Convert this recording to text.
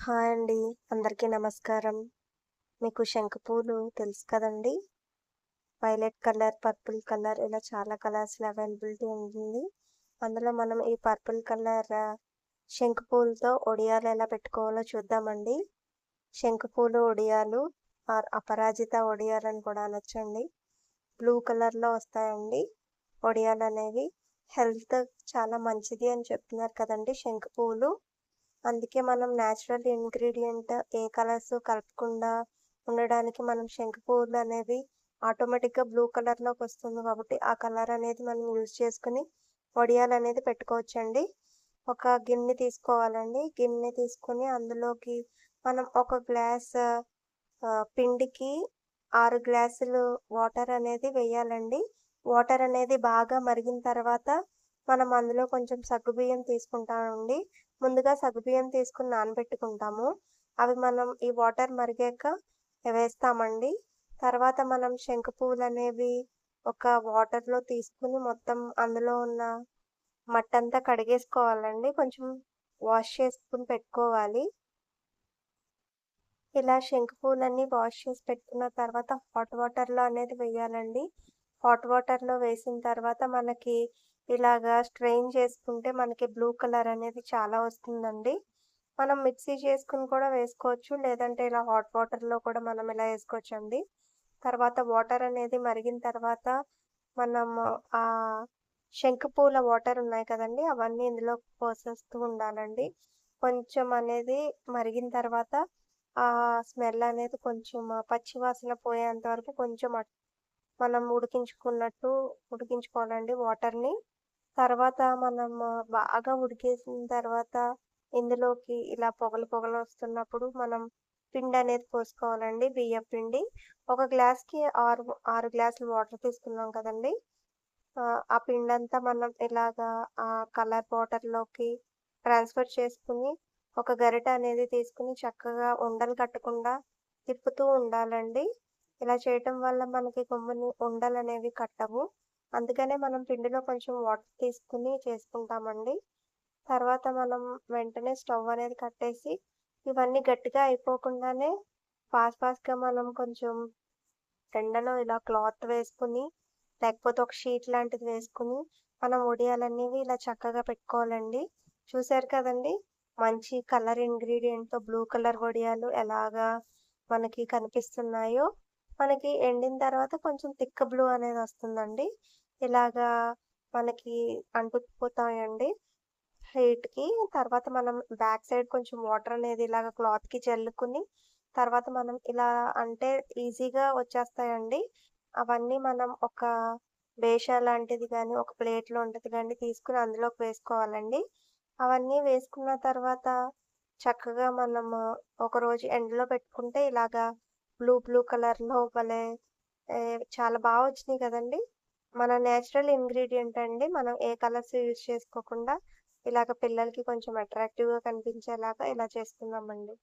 Hi అండి. అందరికీ నమస్కారం. మీకు శంఖపూలు తెలుసు కదండి వైలెట్ కలర్, పర్పుల్ కలర్ ఇలా చాలా కలర్స్‌లో అవైలబిలిటీ ఉంటుంది. అందులో మనం ఈ పర్పుల్ కలర్ శంఖపూలతో ఒడియాలు ఎలా పెట్టుకోవాలో చూద్దామండి. శంఖపూలు ఒడియాలు ఆర్ అపరాజిత ఒడియాలని కూడా అనొచ్చండి. బ్లూ కలర్‌లో వస్తాయండి ఒడియాలు అనేవి హెల్త్ చాలా మంచిది అని చెప్తున్నారు కదండి శంఖపూలు అందుకే మనం నేచురల్ ఇంగ్రీడియంట్ ఏ కలర్స్ కలపకుండా ఉండడానికి మనం శంకుపూలనేవి ఆటోమేటిక్‌గా బ్లూ కలర్‌లోకి వస్తుంది కాబట్టి ఆ కలర్ అనేది మనం యూజ్ చేసుకొని వడియాలనేది పెట్టుకోవచ్చండి. ఒక గిన్నె తీసుకోవాలండి. గిన్నె తీసుకొని అందులోకి మనం ఒక గ్లాస్ పిండికి ఆరు గ్లాసులు వాటర్ అనేది వేయాలండి. వాటర్ అనేది బాగా మరిగిన తర్వాత మనం అందులో కొంచెం సగ్గుబియ్యం తీసుకుంటామండి. ముందుగా సగ్గుబియ్యం తీసుకుని నానబెట్టుకుంటాము. అవి మనం ఈ వాటర్ మరిగాక వేస్తామండి. తర్వాత మనం శంకుపూలనేవి ఒక వాటర్‌లో తీసుకొని మొత్తం అందులో ఉన్న మట్టంతా కడిగేసుకోవాలండి. కొంచెం వాష్ చేసుకొని పెట్టుకోవాలి. ఇలా శంకుపూలన్నీ వాష్ చేసి పెట్టుకున్న తర్వాత హాట్ వాటర్‌లో అనేది వేయాలండి. హాట్ వాటర్‌లో వేసిన తర్వాత మనకి ఇలాగా స్ట్రెయిన్ చేసుకుంటే మనకి బ్లూ కలర్ అనేది చాలా వస్తుందండి. మనం మిక్సీ చేసుకుని కూడా వేసుకోవచ్చు. లేదంటే ఇలా హాట్ వాటర్‌లో కూడా మనం ఇలా వేసుకోవచ్చండి. తర్వాత వాటర్ అనేది మరిగిన తర్వాత మనం ఆ శంఖపూల వాటర్ ఉన్నాయి కదండి అవన్నీ ఇందులో పోసేస్తూ ఉండాలండి. కొంచెం అనేది మరిగిన తర్వాత ఆ స్మెల్ అనేది కొంచెం పచ్చి వాసన పోయేంత వరకు కొంచెం మనం ఉడికించుకున్నట్టు ఉడికించుకోవాలండి వాటర్‌ని. తర్వాత మనం బాగా ఉడికేసిన తర్వాత ఇందులోకి ఇలా పొగలు పొగలు వస్తున్నప్పుడు మనం పిండి అనేది పోసుకోవాలండి బియ్యం పిండి. ఒక గ్లాస్‌కి ఆరు ఆరు గ్లాసులు వాటర్ తీసుకున్నాం కదండీ! ఆ ఆ పిండంతా మనం ఇలాగా ఆ కలర్ వాటర్‌లోకి ట్రాన్స్‌ఫర్ చేసుకొని ఒక గరిట అనేది తీసుకొని చక్కగా ఉండలు కట్టకుండా తిప్పుతూ ఉండాలండి. ఇలా చేయటం వల్ల మనకి గుమ్ముని ఉండలు అనేవి కట్టవు. అందుకనే మనం పిండిలో కొంచెం వాటర్ తీసుకొని చేసుకుంటామండి. తర్వాత మనం వెంటనే స్టవ్ అనేది కట్టేసి ఇవన్నీ గట్టిగా అయిపోకుండానే ఫాస్ట్ ఫాస్ట్‌గా మనం కొంచెం ఎండలో ఇలా క్లాత్ వేసుకొని లేకపోతే ఒక షీట్ లాంటిది వేసుకొని మనం ఉడియాలనేవి ఇలా చక్కగా పెట్టుకోవాలండి. చూసారు కదండీ! మంచి కలర్ ఇంగ్రీడియంట్‌తో బ్లూ కలర్ వడియాలు ఎలాగా మనకి కనిపిస్తున్నాయో. మనకి ఎండిన తర్వాత కొంచెం థిక్ బ్లూ అనేది వస్తుందండి. ఇలాగా మనకి అంటుకుపోతాయండి హీట్‌కి. తర్వాత మనం బ్యాక్ సైడ్ కొంచెం వాటర్ అనేది ఇలాగ క్లాత్‌కి జల్లుకొని తర్వాత మనం ఇలా అంటే ఈజీగా వచ్చేస్తాయండి. అవన్నీ మనం ఒక బేషా లాంటిది కానీ ఒక ప్లేట్లో ఉంటుంది కానీ తీసుకుని అందులోకి వేసుకోవాలండి. అవన్నీ వేసుకున్న తర్వాత చక్కగా మనము ఒకరోజు ఎండలో పెట్టుకుంటే ఇలాగా బ్లూ బ్లూ కలర్‌లో భలే చాలా బాగా వచ్చినాయి కదండి మన నేచురల్ ఇంగ్రీడియంట్ అండి. మనం ఏ కలర్స్ యూజ్ చేసుకోకుండా ఇలాగ పిల్లలకి కొంచెం అట్రాక్టివ్‌గా కనిపించేలాగా ఇలా చేసుకున్నామండి.